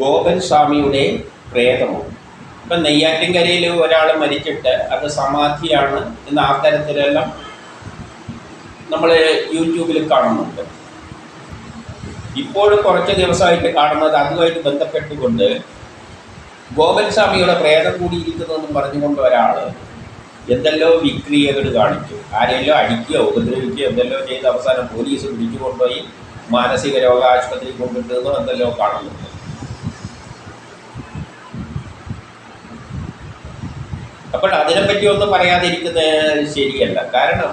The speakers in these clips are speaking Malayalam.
ഗോപൻ സ്വാമിയുടെ പ്രേതമോ? ഇപ്പം നെയ്യാറ്റിൻകരയിൽ ഒരാൾ മരിച്ചിട്ട് അത് സമാധിയാണ് എന്ന ആ തരത്തിലെല്ലാം നമ്മൾ യൂട്യൂബിൽ കാണുന്നുണ്ട്. ഇപ്പോഴും കുറച്ച് ദിവസമായിട്ട് കാണുന്നത് അതുമായിട്ട് ബന്ധപ്പെട്ടുകൊണ്ട് ഗോപൻ സ്വാമിയുടെ പ്രേതം കൂടിയിരിക്കുന്നതെന്നും പറഞ്ഞുകൊണ്ട് ഒരാൾ എന്തെല്ലോ വിക്രിയകൾ കാണിച്ചു. ആരെയല്ലോ അടിക്കുകയോ ഉപദ്രവിക്കുകയോ എന്തെല്ലോ ചെയ്ത് അവസാനം പോലീസ് പിടിച്ചു കൊണ്ടുപോയി മാനസിക രോഗ ആശുപത്രി കൊണ്ടിട്ടെന്നോ എന്തെല്ലോ കാണുന്നുണ്ട്. അപ്പോൾ അതിനെപ്പറ്റി ഒന്നും പറയാതിരിക്കുന്നത് ശരിയല്ല. കാരണം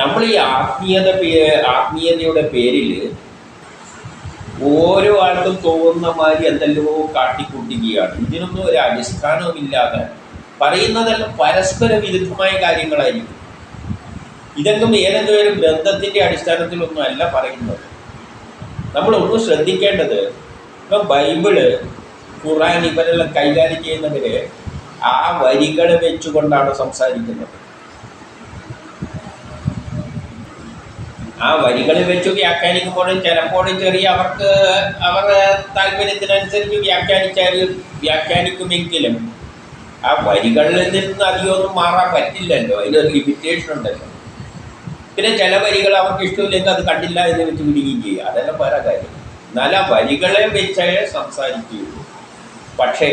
നമ്മൾ ഈ ആത്മീയത ആത്മീയതയുടെ പേരിൽ ഓരോ ആൾക്കും തോന്നുന്ന മാതിരി എന്തെല്ലോ കാട്ടിക്കൂട്ടുകയാണ്. ഇതിനൊന്നും ഒരു അടിസ്ഥാനവുമില്ലാതെ പറയുന്നതെല്ലാം പരസ്പര വിരുദ്ധമായ കാര്യങ്ങളായിരിക്കും. ഇതെങ്കിലും ഏതെങ്കിലും ഒരു ബന്ധത്തിന്റെ അടിസ്ഥാനത്തിലൊന്നും അല്ല പറയുന്നത്. നമ്മളൊന്നും ശ്രദ്ധിക്കേണ്ടത് ഇപ്പം ബൈബിൾ ഖുറാൻ ഇവരെല്ലാം കൈകാര്യം ചെയ്യുന്നവര് ആ വരികൾ വെച്ചുകൊണ്ടാണ് സംസാരിക്കുന്നത്. ആ വരികൾ വെച്ച് വ്യാഖ്യാനിക്കുമ്പോഴും ചിലപ്പോൾ ചെറിയ അവർക്ക് അവരുടെ താല്പര്യത്തിനനുസരിച്ച് വ്യാഖ്യാനിച്ചാൽ വ്യാഖ്യാനിക്കുമെങ്കിലും ആ വരികളിൽ നിന്ന് അധികമൊന്നും മാറാൻ പറ്റില്ലല്ലോ. അതിനൊരു ലിമിറ്റേഷൻ ഉണ്ടല്ലോ. പിന്നെ ചില വരികൾ അവർക്ക് ഇഷ്ടമില്ലെങ്കിൽ അത് കണ്ടില്ല എന്ന് വെച്ച് വിടുകയും ചെയ്യും. അതെല്ലാം വേറെ കാര്യം. എന്നാൽ ആ വരികളെ വെച്ചേ സംസാരിക്കുകയുള്ളൂ. പക്ഷേ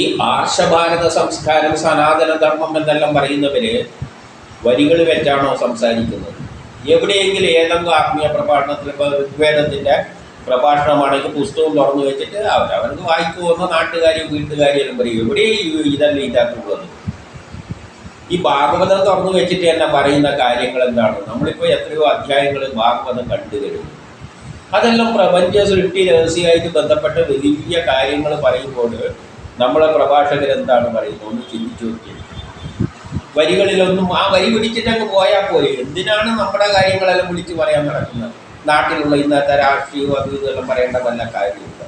ഈ ആർഷഭാരത സംസ്കാരം സനാതന ധർമ്മം എന്നെല്ലാം പറയുന്നവര് വരികൾ വെച്ചാണോ സംസാരിക്കുന്നത്? എവിടെയെങ്കിലും ഏതെങ്കിലും ആത്മീയ പ്രഭാഷണത്തിൽ ഇപ്പോൾ ഋഗ്വേദത്തിന്റെ പ്രഭാഷണമാണെങ്കിൽ പുസ്തകം തുറന്നു വെച്ചിട്ട് അവർ അവർക്ക് വായിക്കുമെന്ന് നാട്ടുകാരും പറയും. എവിടെ ഇതല്ല ഇതിനകത്തുള്ളത് ഈ ഭാഗവതം തുറന്നു വെച്ചിട്ട് തന്നെ പറയുന്ന കാര്യങ്ങൾ എന്താണ്? നമ്മളിപ്പോൾ എത്രയോ അധ്യായങ്ങൾ ഭാഗവതം കണ്ടു അതെല്ലാം പ്രപഞ്ച സൃഷ്ടി രഹസ്യമായിട്ട് ബന്ധപ്പെട്ട വലിയ കാര്യങ്ങൾ പറയുമ്പോൾ നമ്മളെ പ്രഭാഷകർ എന്താണ് പറയുന്നത്? ഒന്ന് ചിന്തിച്ചു നോക്കി വരികളിലൊന്നും ആ വരി പിടിച്ചിട്ട് അങ്ങ് പോയാൽ പോയി എന്തിനാണ് നമ്മുടെ കാര്യങ്ങളെല്ലാം വിളിച്ച് പറയാൻ നടക്കുന്നത്? നാട്ടിലുള്ള ഇന്നത്തെ രാഷ്ട്രീയവും അതും ഇതെല്ലാം പറയേണ്ട വല്ല കാര്യമില്ല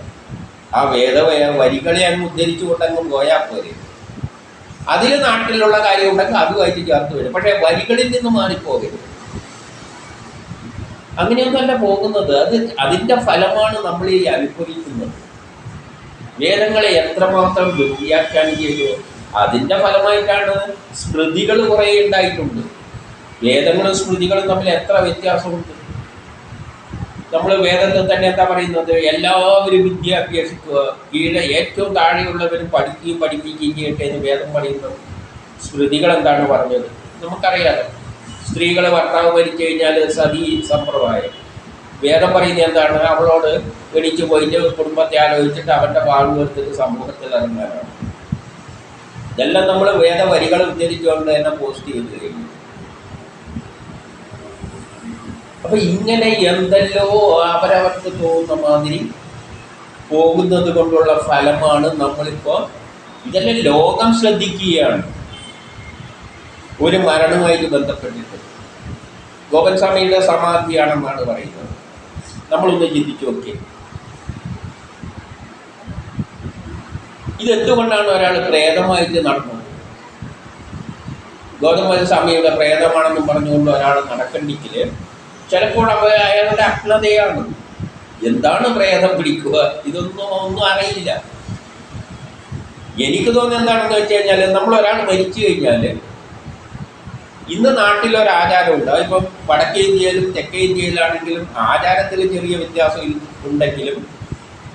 ആ വേദവയ വരികളെ അങ്ങ് ഉദ്ധരിച്ചു കൊണ്ടങ്ങ് പോയാൽ പോരെ. അതിൽ നാട്ടിലുള്ള കാര്യം ഉണ്ടെങ്കിൽ അതുമായിട്ട് ചേർത്ത് വരും. പക്ഷേ വരികളിൽ നിന്ന് മാറിപ്പോകരുത്. അങ്ങനെയൊന്നല്ല പോകുന്നത്. അത് അതിന്റെ ഫലമാണ് നമ്മൾ ഈ അനുഭവിക്കുന്നത്. വേദങ്ങളെ എത്രമാത്രം വൃത്തിയാക്കാൻ കഴിയുമോ അതിന്റെ ഫലമായിട്ടാണ് സ്മൃതികൾ കുറേ ഉണ്ടായിട്ടുണ്ട്. വേദങ്ങളും സ്മൃതികളും തമ്മിൽ എത്ര വ്യത്യാസമുണ്ട്? നമ്മൾ വേദത്തിൽ തന്നെ എന്താ പറയുന്നത്? എല്ലാവരും വിദ്യ അഭ്യസിക്കുക കീഴെ ഏറ്റവും താഴെയുള്ളവരും പഠിക്കുകയും പഠിപ്പിക്കുകയും ചെയ്യട്ടെ എന്ന് വേദം പറയുന്നത്. സ്മൃതികൾ എന്താണ് പറഞ്ഞത്? നമുക്കറിയാലോ. സ്ത്രീകൾ ഭർത്താവ് മരിച്ചു കഴിഞ്ഞാൽ സതി സമ്പ്രദായം. വേദം പറയുന്നത് എന്താണ്? അവളോട് എണീച്ച് പോയിട്ട് കുടുംബത്തെ ആലോചിച്ചിട്ട് അവന്റെ വാഴ് എടുത്തിട്ട് സമൂഹത്തിൽ ഇറങ്ങാനാണ് ഇതെല്ലാം നമ്മൾ വേദവരികൾ ഉദ്ധരിച്ചുകൊണ്ട് തന്നെ പോസ്റ്റ് ചെയ്ത് കഴിഞ്ഞു. അപ്പൊ ഇങ്ങനെ എന്തെല്ലോ അവരവർക്ക് തോന്നുന്ന മാതിരി പോകുന്നത് കൊണ്ടുള്ള ഫലമാണ് നമ്മളിപ്പോ ഇതെല്ലാം ലോകം ശ്രദ്ധിക്കുകയാണ്. ഒരു മരണമായി ബന്ധപ്പെട്ടിട്ടുണ്ട് ഗോപൻ സ്വാമിയുടെ സമാധിയാണെന്നാണ് പറയുന്നത്. നമ്മളൊന്ന് ചിന്തിച്ചു നോക്കി ഇതെന്തുകൊണ്ടാണ് ഒരാൾ പ്രേതമായിട്ട് നടന്നത്? ഗോതമ്പൻ സ്വാമിയുടെ പ്രേതമാണെന്നും പറഞ്ഞുകൊണ്ട് ഒരാൾ നടക്കണ്ടെങ്കിൽ ചിലപ്പോൾ അവ അയാളുടെ അജ്ഞതയാണ്. എന്താണ് പ്രേതം പിടിക്കുക? ഇതൊന്നും ഒന്നും അറിയില്ല. എനിക്ക് തോന്നുന്നത് എന്താണെന്ന് വെച്ച് കഴിഞ്ഞാൽ നമ്മളൊരാൾ മരിച്ചു കഴിഞ്ഞാൽ ഇന്ന് നാട്ടിലൊരു ആചാരമുണ്ട് അതിപ്പം വടക്കേ ഇന്ത്യയിലും തെക്കേ ഇന്ത്യയിലാണെങ്കിലും ആചാരത്തിൽ ചെറിയ വ്യത്യാസം ഉണ്ടെങ്കിലും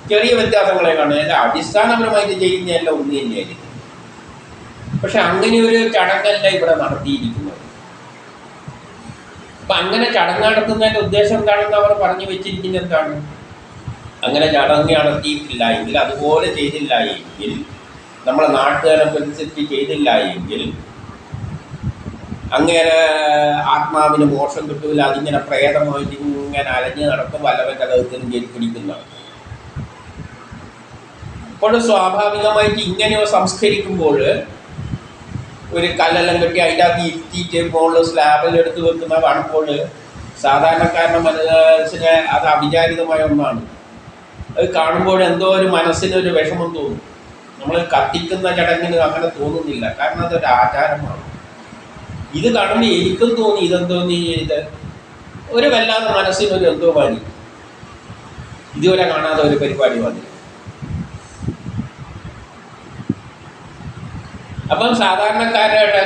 ചെറിയ വ്യത്യാസങ്ങളെ കാണും. അല്ല അടിസ്ഥാനപരമായിട്ട് ചെയ്യുന്നതല്ല ഒന്ന് തന്നെയായിരിക്കും. പക്ഷെ അങ്ങനെ ഒരു ചടങ്ങല്ല ഇവിടെ നടത്തിയിരിക്കുന്നത്. അപ്പൊ അങ്ങനെ ചടങ്ങ് നടത്തുന്നതിന്റെ ഉദ്ദേശം എന്താണെന്ന് അവർ പറഞ്ഞു വെച്ചിരിക്കുന്നത് എന്താണ്? അങ്ങനെ ചടങ്ങ് നടത്തിയിട്ടില്ല എങ്കിൽ അതുപോലെ ചെയ്തില്ല എങ്കിൽ നമ്മളെ നാട്ടുകാരനുസരിച്ച് ചെയ്തില്ല എങ്കിൽ അങ്ങനെ ആത്മാവിന് മോഷം കിട്ടൂല അതിങ്ങനെ പ്രേതമായിട്ട് ഇങ്ങനെ അലഞ്ഞ് നടക്കും വല്ലവന്റെ കഴുത്തിനും കയറി പിടിക്കുന്നതാണ് അപ്പോൾ സ്വാഭാവികമായിട്ട് ഇങ്ങനെ സംസ്കരിക്കുമ്പോൾ ഒരു കല്ലെല്ലാം കെട്ടി അതിന്റെ അകത്ത് ഇരുത്തിയിട്ട് മുകളിൽ സ്ലാബിൽ എടുത്തു വെക്കുന്ന കാണുമ്പോൾ സാധാരണക്കാരന്റെ മനസ്സിന് അത് അവിചാരിതമായ ഒന്നാണ്. അത് കാണുമ്പോൾ എന്തോ ഒരു മനസ്സിനൊരു വിഷമം തോന്നും. നമ്മൾ കത്തിക്കുന്ന ചടങ്ങിന് അങ്ങനെ തോന്നുന്നില്ല. കാരണം അതൊരു ആചാരമാണ്. ഇത് കടന്ന് എനിക്കും തോന്നി ഇതെന്തോ നീ ഇത്. ഒരു വല്ലാതെ മനസ്സിനൊരു എന്തോ പണി. ഇതുവരെ കാണാത്ത ഒരു പരിപാടി വന്നു അപ്പം സാധാരണക്കാരുടെ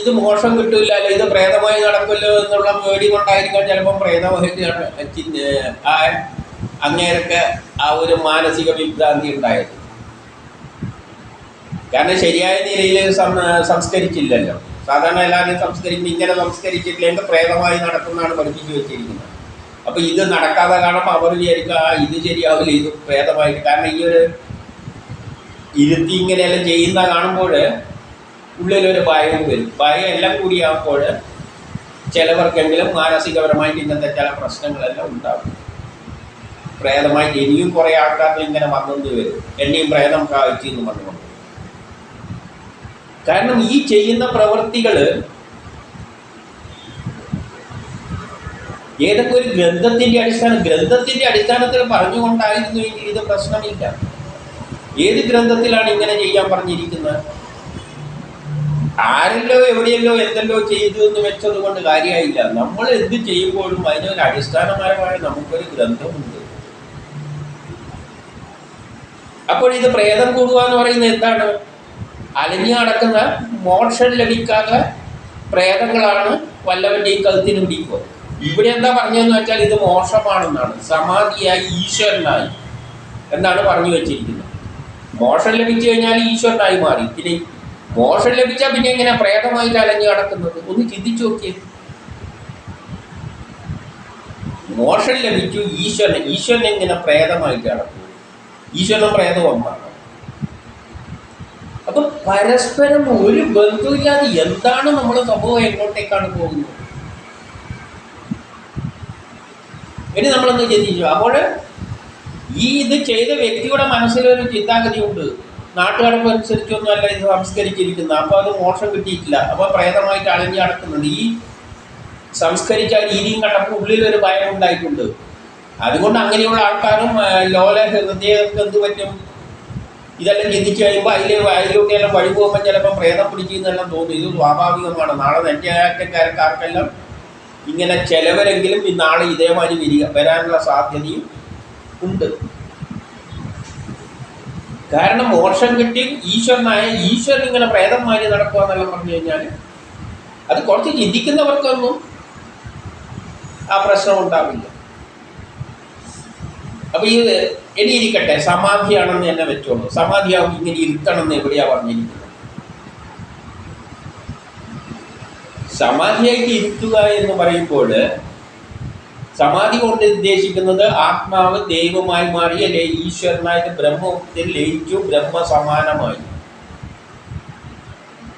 ഇത് മോശം കിട്ടില്ലല്ലോ ഇത് പ്രേതമായി നടക്കുമല്ലോ എന്നുള്ള പേടി കൊണ്ടായിരിക്കാം ചിലപ്പം പ്രേതമായി ആ അങ്ങേരൊക്കെ ആ ഒരു മാനസിക വിഭ്രാന്തി ഉണ്ടായത്. കാരണം ശരിയായ നിലയിൽ സംസ്കരിച്ചില്ലല്ലോ. സാധാരണ എല്ലാവരും സംസ്കരിക്കും ഇങ്ങനെ സംസ്കരിച്ചിട്ടില്ലെങ്കിൽ പ്രേതമായി നടക്കുന്നതാണ് പഠിപ്പിച്ചു വെച്ചിരിക്കുന്നത്. അപ്പോൾ ഇത് നടക്കാതെ കാണുമ്പോൾ അവർ വിചാരിക്കുക ആ ഇത് ശരിയാവില്ല ഇത് പ്രേതമായിട്ട്. കാരണം ഈ ഒരു ഇരുത്തി ഇങ്ങനെയെല്ലാം ചെയ്യുന്ന കാണുമ്പോൾ ഉള്ളിലൊരു ഭയവും വരും. ഭയം എല്ലാം കൂടിയാകുമ്പോൾ ചിലവർക്കെങ്കിലും മാനസികപരമായിട്ട് ഇങ്ങനത്തെ ചില പ്രശ്നങ്ങളെല്ലാം ഉണ്ടാകും. പ്രേതമായിട്ട് ഇനിയും കുറേ ആൾക്കാർക്ക് ഇങ്ങനെ വന്നെന്ന് വരും. എന്നെയും പ്രേതം കാഴ്ച എന്ന് പറഞ്ഞുകൊണ്ട്. കാരണം ഈ ചെയ്യുന്ന പ്രവൃത്തികൾ ഏതൊക്കെ ഒരു ഗ്രന്ഥത്തിന്റെ അടിസ്ഥാനം ഗ്രന്ഥത്തിന്റെ അടിസ്ഥാനത്തിൽ പറഞ്ഞുകൊണ്ടായിരുന്നു എങ്കിൽ ഇത് പ്രശ്നമില്ല. ഏത് ഗ്രന്ഥത്തിലാണ് ഇങ്ങനെ ചെയ്യാൻ പറഞ്ഞിരിക്കുന്നത്? ആരെല്ലോ എവിടെയല്ലോ എന്തെല്ലോ ചെയ്തു എന്ന് വെച്ചത് കൊണ്ട് കാര്യമായില്ല. നമ്മൾ എന്ത് ചെയ്യുമ്പോഴും അതിനൊരു അടിസ്ഥാനപരമായ നമുക്കൊരു ഗ്രന്ഥമുണ്ട്. അപ്പോൾ ഇത് പ്രേതം കൂടുക എന്ന് പറയുന്നത് എന്താണ്? അലഞ്ഞു നടക്കുന്ന മോക്ഷം ലഭിക്കാത്ത പ്രേതങ്ങളാണ് വല്ലവന്റെയും കഴുത്തിന് പിടിക്കുക. ഇവിടെ എന്താ പറഞ്ഞതെന്ന് വെച്ചാൽ ഇത് മോശമാണെന്നാണ് സമാധിയായി ഈശ്വരനായി എന്നാണ് പറഞ്ഞു വെച്ചിരിക്കുന്നത്. മോഷം ലഭിച്ചു കഴിഞ്ഞാൽ ഈശ്വരനായി മാറി. പിന്നെ മോഷം ലഭിച്ചാൽ പിന്നെ എങ്ങനെ പ്രേതമായിട്ട് അലഞ്ഞു നടക്കുന്നത്? ഒന്ന് ചിന്തിച്ചു നോക്കിയേ. മോഷം ലഭിച്ചു ഈശ്വരൻ. ഈശ്വരൻ എങ്ങനെ പ്രേതമായിട്ട് നടക്കും? ഈശ്വരൻ പ്രേതം ഒന്നാണ് അപ്പൊ പരസ്പരം ഒരു ബന്ധമില്ലാതെ എന്താണ് നമ്മൾ സംഭവം എങ്ങോട്ടേക്കാണ് പോകുന്നത്? ഇനി നമ്മളൊന്ന് ചിന്തിച്ചു അപ്പോൾ ഈ ഇത് ചെയ്ത വ്യക്തിയുടെ മനസ്സിലൊരു ചിന്താഗതിയുണ്ട്. നാട്ടുകാർക്ക് അനുസരിച്ചൊന്നും അല്ല ഇത് സംസ്കരിച്ചിരിക്കുന്നത്. അപ്പോൾ അത് മോശം കിട്ടിയിട്ടില്ല. അപ്പോൾ പ്രേതമായിട്ട് അലഞ്ഞു നടക്കുന്നുണ്ട്. ഈ സംസ്കരിച്ച രീതിയും കണ്ടപ്പോൾ ഉള്ളിലൊരു ഭയം ഉണ്ടായിട്ടുണ്ട്. അതുകൊണ്ട് അങ്ങനെയുള്ള ആൾക്കാരും ലോല ഹൃദയർക്ക് എന്ത് പറ്റും ഇതെല്ലാം ചിന്തിച്ച് കഴിയുമ്പോൾ അതിൽ അതിലൂടെയെല്ലാം വഴി പോകുമ്പോൾ ചിലപ്പോൾ പ്രേതം പിടിക്കുന്നെല്ലാം തോന്നും. ഇത് സ്വാഭാവികമാണ്. നാളെ നെറ്റാറ്റക്കാർക്കെല്ലാം ഇങ്ങനെ ചിലവരെങ്കിലും ഈ നാളെ ഇതേമാതിരി വരിക വരാനുള്ള സാധ്യതയും ഉണ്ട്. കാരണം മോക്ഷം കിട്ടി ഈശ്വരനായ ഈശ്വരൻ ഇങ്ങനെ പ്രേതം മാറി നടക്കുക എന്നെല്ലാം പറഞ്ഞു കഴിഞ്ഞാൽ അത് കുറച്ച് ചിന്തിക്കുന്നവർക്കൊന്നും ആ പ്രശ്നം ഉണ്ടാവില്ല. അപ്പൊ ഇത് ഇനി ഇരിക്കട്ടെ സമാധിയാണെന്ന് തന്നെ വെച്ചോളൂ സമാധിയാവും ഇങ്ങനെ ഇരുത്തണം എന്ന് എവിടെയാ പറഞ്ഞിരിക്കുന്നത്? സമാധിയായിട്ട് ഇരുത്തുക എന്ന് പറയുമ്പോൾ സമാധി കൊണ്ട് ഉദ്ദേശിക്കുന്നത് ആത്മാവ് ദൈവമായി മാറി അല്ലെ ഈശ്വരനായിട്ട് ബ്രഹ്മത്തിൽ ലയിച്ചു ബ്രഹ്മസമാനമായി.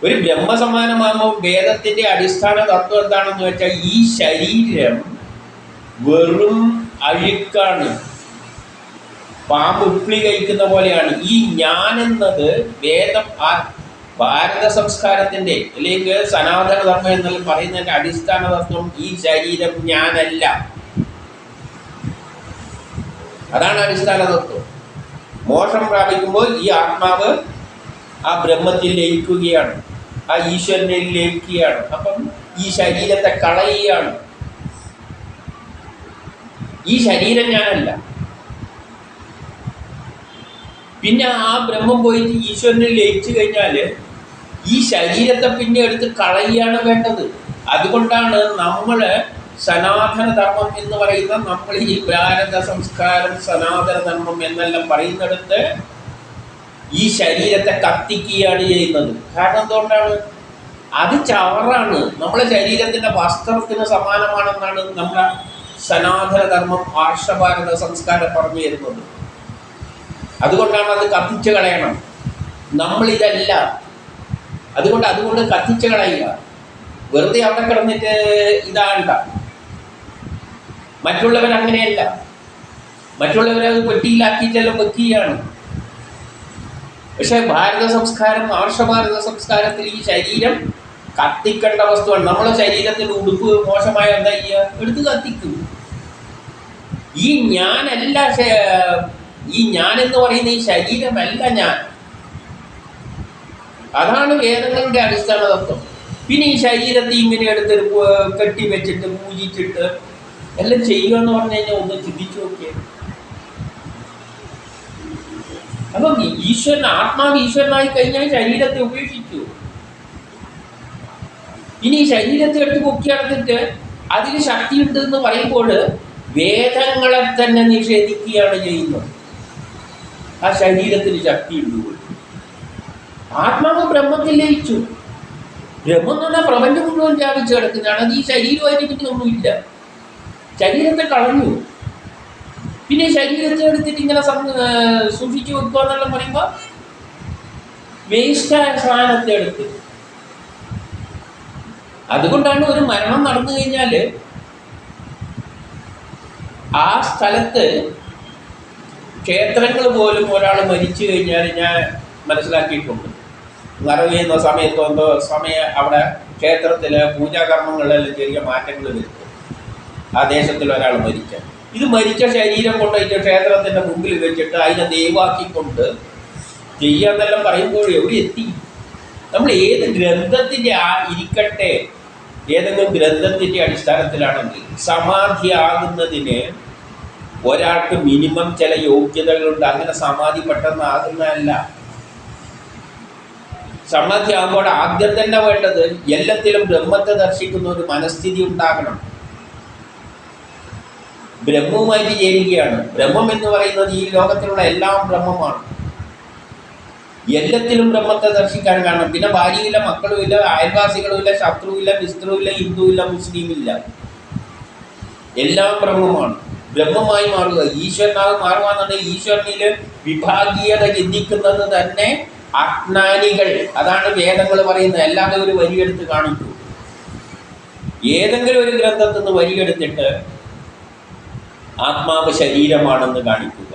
ഒരു ബ്രഹ്മസമാനമാകുമ്പോൾ വേദത്തിന്റെ അടിസ്ഥാന തത്വം എന്താണെന്ന് വെച്ചാൽ ഈ ശരീരം വെറും അഴുക്കാണ്. പാമ്പ് ഉപ്പിളി കഴിക്കുന്ന പോലെയാണ്. ഈ ഞാൻ എന്നത് വേദം ആ ഭാരത സംസ്കാരത്തിന്റെ അല്ലെങ്കിൽ സനാതന ധർമ്മം എന്നുള്ള പറയുന്നതിന്റെ അടിസ്ഥാന തത്വം ഈ ശരീരം ഞാനല്ല. അതാണ് അടിസ്ഥാന തത്വം. മോഷം പ്രാപിക്കുമ്പോൾ ഈ ആത്മാവ് ആ ബ്രഹ്മത്തിൽ ലയിക്കുകയാണ്. ആ ഈശ്വരനെ ലയിക്കുകയാണ്. അപ്പം ഈ ശരീരത്തെ കളയുകയാണ്. ഈ ശരീരം ഞാനല്ല. പിന്നെ ആ ബ്രഹ്മം പോയിട്ട് ഈശ്വരനെ ലയിച്ചു കഴിഞ്ഞാൽ ഈ ശരീരത്തെ പിന്നെ എടുത്ത് കളയുകയാണ് വേണ്ടത്. അതുകൊണ്ടാണ് നമ്മൾ സനാതനധർമ്മം എന്ന് പറയുന്ന നമ്മൾ ഈ ഭാരത സംസ്കാരം സനാതനധർമ്മം എന്നെല്ലാം പറയുന്നിടത്ത് ഈ ശരീരത്തെ കത്തിക്കുകയാണ് ചെയ്യുന്നത്. കാരണം എന്തുകൊണ്ടാണ്? അത് ചവറാണ്. നമ്മളെ ശരീരത്തിന്റെ വസ്ത്രത്തിന് സമാനമാണെന്നാണ് നമ്മുടെ സനാതനധർമ്മം ആർഷഭാരത സംസ്കാരം പറഞ്ഞു തരുന്നത്. അതുകൊണ്ടാണ് അത് കത്തിച്ചു കളയണം. നമ്മളിതല്ല അതുകൊണ്ട് അതുകൊണ്ട് കത്തിച്ചു കളയുക വെറുതെ അവിടെ കിടന്നിട്ട് ഇതാണ്ട. മറ്റുള്ളവൻ അങ്ങനെയല്ല. മറ്റുള്ളവരത് പെട്ടിയിലാക്കിയിട്ടെല്ലാം വെക്കുകയാണ്. പക്ഷേ ഭാരത സംസ്കാരം ആർഷഭാരത സംസ്കാരത്തിൽ ഈ ശരീരം കത്തിക്കേണ്ട വസ്തുവാണ്. നമ്മളെ ശരീരത്തിൽ ഉടുപ്പ് മോശമായ എന്താ ചെയ്യുക? എടുത്ത് കത്തിക്കും. ഈ ഞാനല്ല ഈ ഞാൻ എന്ന് പറയുന്ന ഈ ശരീരമല്ല ഞാൻ. അതാണ് വേദങ്ങളുടെ അടിസ്ഥാന തത്വം. പിന്നെ ഈ ശരീരത്തെ ഇങ്ങനെ എടുത്ത് കെട്ടിവെച്ചിട്ട് കെട്ടി വെച്ചിട്ട് പൂജിച്ചിട്ട് എല്ലാം ചെയ്യുക എന്ന് പറഞ്ഞു കഴിഞ്ഞാൽ ഒന്ന് ചിന്തിച്ചു നോക്കിയേ. അപ്പം ഈശ്വരൻ ആത്മാവ് ഈശ്വരനായി കഴിഞ്ഞാൽ ശരീരത്തെ ഉപേക്ഷിച്ചു ഇനി ശരീരത്തെ എടുത്ത് പൊക്കി അതിന് ശക്തിയുണ്ട് എന്ന് പറയുമ്പോൾ വേദങ്ങളെ തന്നെ നിഷേധിക്കുകയാണ് ചെയ്യുന്നത്. ആ ശരീരത്തിന് ശക്തിയുണ്ട് പോലും. ആത്മാവ് ബ്രഹ്മത്തിൽ ലയിച്ചു. ബ്രഹ്മം എന്ന് പറഞ്ഞാൽ പ്രപഞ്ചം മുഴുവൻ വ്യാപിച്ച് കിടക്കുന്നതാണ്. അത് ഈ ശരീരമായിട്ട് പിന്നെ ഒന്നുമില്ല ശരീരത്തെ കളഞ്ഞു. പിന്നെ ശരീരത്തെ എടുത്തിട്ട് ഇങ്ങനെ സൂക്ഷിച്ചു വെക്കുക എന്നെല്ലാം പറയുമ്പോൾ വേസ്റ്റായ സാധനത്തെ എടുത്ത്. അതുകൊണ്ടാണ് ഒരു മരണം നടന്നു കഴിഞ്ഞാൽ ആ സ്ഥലത്ത് ക്ഷേത്രങ്ങൾ പോലും ഒരാൾ മരിച്ചു കഴിഞ്ഞാൽ ഞാൻ മനസ്സിലാക്കിയിട്ടുണ്ട്. മറവ് ചെയ്യുന്ന സമയത്തോ എന്തോ സമയം അവിടെ ക്ഷേത്രത്തിൽ പൂജാകർമ്മങ്ങളിലെല്ലാം ചെറിയ മാറ്റങ്ങൾ വരുത്തും. ആ ദേശത്തിൽ ഒരാൾ മരിച്ച ഇത് മരിച്ച ശരീരം കൊണ്ടുപോയിട്ട് ക്ഷേത്രത്തിന്റെ മുമ്പിൽ വെച്ചിട്ട് അതിനെ ദൈവാക്കിക്കൊണ്ട് ചെയ്യാന്നെല്ലാം പറയുമ്പോൾ എവിടെ എത്തി? നമ്മൾ ഏത് ഗ്രന്ഥത്തിന്റെ ആ ഇരിക്കട്ടെ? ഏതെങ്കിലും ഗ്രന്ഥത്തിന്റെ അടിസ്ഥാനത്തിലാണെങ്കിൽ സമാധിയാകുന്നതിന് ഒരാൾക്ക് മിനിമം ചില യോഗ്യതകളുണ്ട്. അങ്ങനെ സമാധി പെട്ടെന്ന് ആകുന്നതല്ല. സമാധി ആകുമ്പോൾ ആദ്യം തന്നെ വേണ്ടത് എല്ലാത്തിലും ബ്രഹ്മത്തെ ദർശിക്കുന്ന ഒരു മനസ്ഥിതി ഉണ്ടാകണം. ബ്രഹ്മവുമായിട്ട് ചേരുകയാണ്. ബ്രഹ്മം എന്ന് പറയുന്നത് ഈ ലോകത്തിലുള്ള എല്ലാം ബ്രഹ്മമാണ്. എല്ലാത്തിലും ബ്രഹ്മത്തെ ദർശിക്കാൻ കാരണം. പിന്നെ ഭാര്യയില്ല മക്കളുമില്ല അയൽവാസികളുമില്ല ശത്രുവില്ല മിസ്ത്രുവില്ല ഹിന്ദുവില്ല മുസ്ലിമില്ല എല്ലാം ബ്രഹ്മമാണ്. ബ്രഹ്മമായി മാറുക ഈശ്വരനായി മാറുകയാണെന്നുണ്ടെങ്കിൽ ഈശ്വരനിൽ വിഭാഗീയത ചിന്തിക്കുന്നത് തന്നെ അജ്ഞാനികൾ. അതാണ് വേദങ്ങൾ പറയുന്നത്. അല്ലാതെ ഒരു വരിയെടുത്ത് കാണിക്കൂ. ഏതെങ്കിലും ഒരു ഗ്രന്ഥത്തിൽ നിന്ന് വരിയെടുത്തിട്ട് ആത്മാവ് ശരീരമാണെന്ന് കാണിക്കുക.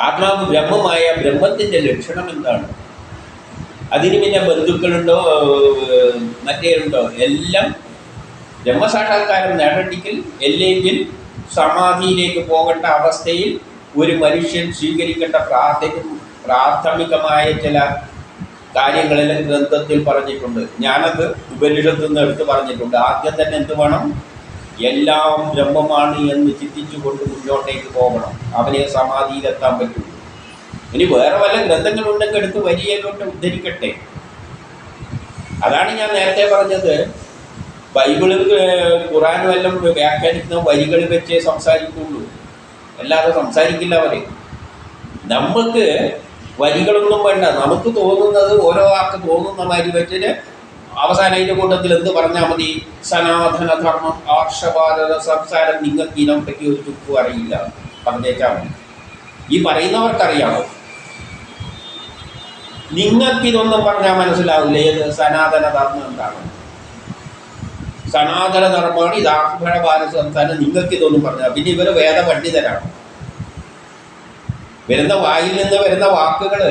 ആത്മാവ് ബ്രഹ്മമായ ബ്രഹ്മത്തിന്റെ ലക്ഷണം എന്താണ്? അതിന് പിന്നെ ബന്ധുക്കളുണ്ടോ മറ്റേ ഉണ്ടോ എല്ലാം ബ്രഹ്മസാക്ഷാത്കാരം നേടണമെങ്കിൽ അല്ലെങ്കിൽ സമാധിയിലേക്ക് പോകേണ്ട അവസ്ഥയിൽ ഒരു മനുഷ്യൻ സ്വീകരിക്കേണ്ട പ്രാഥമിക പ്രാഥമികമായ ചില കാര്യങ്ങളെല്ലാം ഗ്രന്ഥത്തിൽ പറഞ്ഞിട്ടുണ്ട്. ഞാനത് ഉപനിഷത്തിൽ നിന്ന് എടുത്ത് പറഞ്ഞിട്ടുണ്ട്. ആദ്യം തന്നെ എന്ത് വേണം? എല്ലാം ബ്രഹ്മമാണ് എന്ന് ചിന്തിച്ചു കൊണ്ട് മുന്നോട്ടേക്ക് പോകണം. അവനെ സമാധിയിലെത്താൻ പറ്റുള്ളൂ ഇനി വേറെ വല്ല ഗ്രന്ഥങ്ങളുണ്ടെങ്കിൽ എടുത്ത് വരിയിലോട്ട് ഉദ്ധരിക്കട്ടെ. അതാണ് ഞാൻ നേരത്തെ പറഞ്ഞത്. ബൈബിളിൽ ഏർ, ഖുറാനും എല്ലാം വ്യാഖ്യാനിക്കുന്ന വരികൾ വെച്ചേ സംസാരിക്കുള്ളൂ. അല്ലാതെ സംസാരിക്കില്ല അവർ. നമുക്ക് വരികളൊന്നും വേണ്ട. നമുക്ക് തോന്നുന്നത് ഓരോ ആൾക്ക് തോന്നുന്ന മാതിരി വെച്ചിട്ട് അവസാനം അതിന്റെ കൂട്ടത്തിൽ എന്ത് പറഞ്ഞാൽ മതി? സനാതന ധർമ്മം ആർഷഭാരത സംസാരം നിങ്ങൾക്ക് ഇതിനെപ്പറ്റി ഒരു ചുക്കും അറിയില്ല. മതി. ഈ പറയുന്നവർക്കറിയാമോ നിങ്ങൾക്കിതൊന്നും പറഞ്ഞാൽ മനസ്സിലാവില്ല. ഏത് സനാതന ധർമ്മം എന്താണ്? സനാതന ധർമ്മമാണ് ഇത് ആർഷഭ ഭാരത സംസ്ഥാനം നിങ്ങൾക്ക് ഇതൊന്നും പറഞ്ഞു പിന്നെ ഇവർ വേദപണ്ഡിതരാണ് വരുന്ന വായിൽ നിന്ന് വരുന്ന വാക്കുകൾ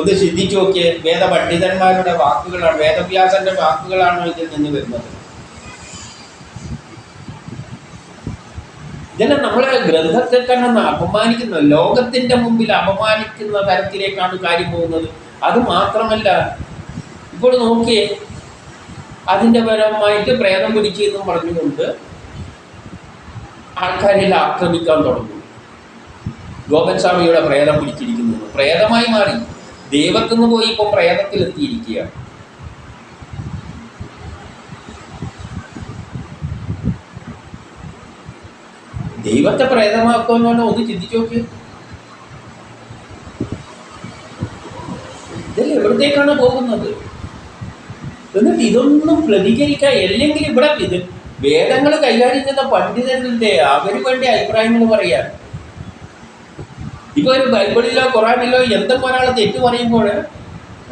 ഒന്ന് ചിന്തിച്ചു നോക്കിയേ. വേദപണ്ഡിതന്മാരുടെ വാക്കുകളാണ് വേദവ്യാസന്റെ വാക്കുകളാണ് ഇതിൽ നിന്ന് വരുന്നത്. ഇതെല്ലാം നമ്മളെ ഗ്രന്ഥത്തെ തന്നെ അപമാനിക്കുന്ന. ലോകത്തിന്റെ മുമ്പിൽ അപമാനിക്കുന്ന തരത്തിലേക്കാണ് കാര്യം പോകുന്നത്. അത് മാത്രമല്ല ഇപ്പോൾ നോക്കിയേ അതിന്റെ പരമായിട്ട് പ്രേതം പിടിച്ചു എന്നും പറഞ്ഞുകൊണ്ട് ആൾക്കാരിൽ ആക്രമിക്കാൻ തുടങ്ങും. ഗോപൻസ്വാമിയുടെ പ്രേതം പിടിച്ചിരിക്കുന്നു. പ്രേതമായി മാറി. ദൈവത്തുനിന്ന് പോയി ഇപ്പോൾ പ്രേതത്തിലെത്തിയിരിക്കുകയാണ്. ദൈവത്തെ പ്രേതമാക്കുമെന്ന് പറഞ്ഞാൽ ഒന്ന് ചിന്തിച്ചു നോക്കി. ഇതിൽ എവിടത്തേക്കാണ് പോകുന്നത്? എന്നിട്ട് ഇതൊന്നും പ്രതികരിക്കാൻ അല്ലെങ്കിൽ ഇവിടെ ഇത് വേദങ്ങൾ കൈകാര്യം ചെയ്യുന്ന പണ്ഡിതരില്ലേ അവർ വേണ്ടി അഭിപ്രായങ്ങൾ പറയാൻ ഇപ്പൊ ഒരു ബൈബിളിലോ ഖുറാനിലോ എന്തൊക്കെ ഒരാൾ തെറ്റ് പറയുമ്പോൾ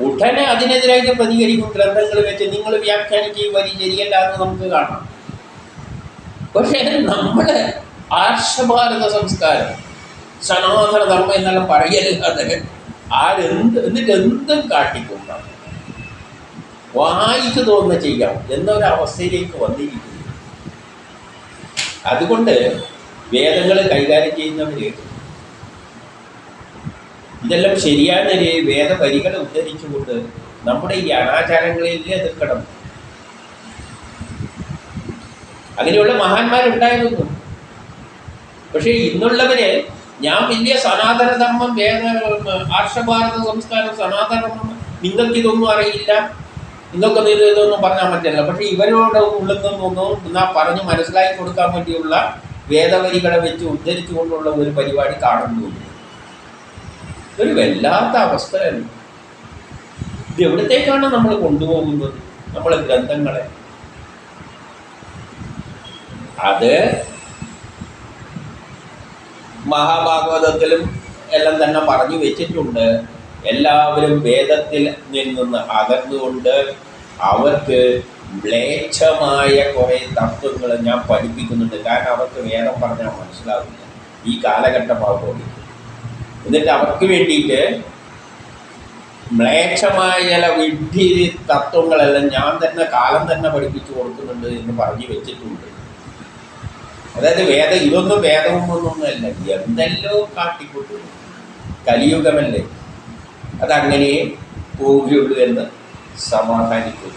ഉടനെ അതിനെതിരായിട്ട് പ്രതികരിക്കും ഗ്രന്ഥങ്ങൾ വെച്ച് നിങ്ങൾ വ്യാഖ്യാനിക്കുകയും വരി ശരിയല്ല എന്ന് നമുക്ക് കാണാം. പക്ഷേ നമ്മുടെ ആർഷഭാരത സംസ്കാരം സനാതന ധർമ്മം എന്നെല്ലാം പറയല്ലാതെ ആരെന്ത് എന്നിട്ട് എന്തും കാട്ടിക്കൊണ്ടാണ്. വായിച്ചു തോന്നുന്ന ചെയ്യാം എന്നൊരവസ്ഥയിലേക്ക് വന്നിരിക്കുന്നു. അതുകൊണ്ട് വേദങ്ങൾ കൈകാര്യം ചെയ്യുന്നവർ ഇതെല്ലാം ശരിയായ വേദവരികളെ ഉദ്ധരിച്ചുകൊണ്ട് നമ്മുടെ ഈ അനാചാരങ്ങളിൽ എതിർക്കണം. അങ്ങനെയുള്ള മഹാന്മാരുണ്ടായിരുന്നു. പക്ഷേ ഇന്നുള്ളവര് ഞാൻ വലിയ സനാതനധർമ്മം വേദ ആർഷഭാരത സംസ്കാരം സനാതനധർമ്മം നിങ്ങൾക്കിതൊന്നും അറിയില്ല. നിങ്ങൾക്കൊന്നും ഇത് ഇതൊന്നും പറഞ്ഞാൽ പറ്റില്ല പക്ഷെ ഇവരുടെ ഉള്ളിൽ നിന്നൊന്നും എന്നാ പറഞ്ഞ് മനസ്സിലാക്കി കൊടുക്കാൻ വേണ്ടിയുള്ള വേദവരികളെ വെച്ച് ഉദ്ധരിച്ചുകൊണ്ടുള്ള ഒരു പരിപാടി കാണുന്നുണ്ട് ഒരു വല്ലാത്ത അവസ്ഥയാണ്. ഇത് എവിടത്തേക്കാണ് നമ്മൾ കൊണ്ടുപോകുന്നത്? നമ്മളെ ഗ്രന്ഥങ്ങളെ. അത് മഹാഭാഗവതത്തിലും എല്ലാം തന്നെ പറഞ്ഞു വെച്ചിട്ടുണ്ട്. എല്ലാവരും വേദത്തിൽ നിന്ന് അകന്നുകൊണ്ട് അവർക്ക് മ്ലേച്ഛമായ കുറേ തത്വങ്ങൾ ഞാൻ പഠിപ്പിക്കുന്നുണ്ട്. കാരണം അവർക്ക് വേദം പറഞ്ഞാൽ മനസ്സിലാവില്ല. ഈ കാലഘട്ടമാകുമ്പോൾ എന്നിട്ട് അവർക്ക് വേണ്ടിയിട്ട് മ്ലേച്ഛമായ ചില വിഡ്ഢി തത്വങ്ങളെല്ലാം ഞാൻ തന്നെ കാലം തന്നെ പഠിപ്പിച്ചു കൊടുക്കുന്നുണ്ട് എന്ന് പറഞ്ഞു വെച്ചിട്ടുണ്ട്. അതായത് വേദം ഇതൊന്നും വേദവും ഒന്നൊന്നുമല്ല. എന്തെല്ലോ കാട്ടിക്കൂട്ടുന്നു കലിയുഗമല്ലേ? അതങ്ങനെ പോവുകയുള്ളൂ എന്ന് സമാധാനിക്കുക.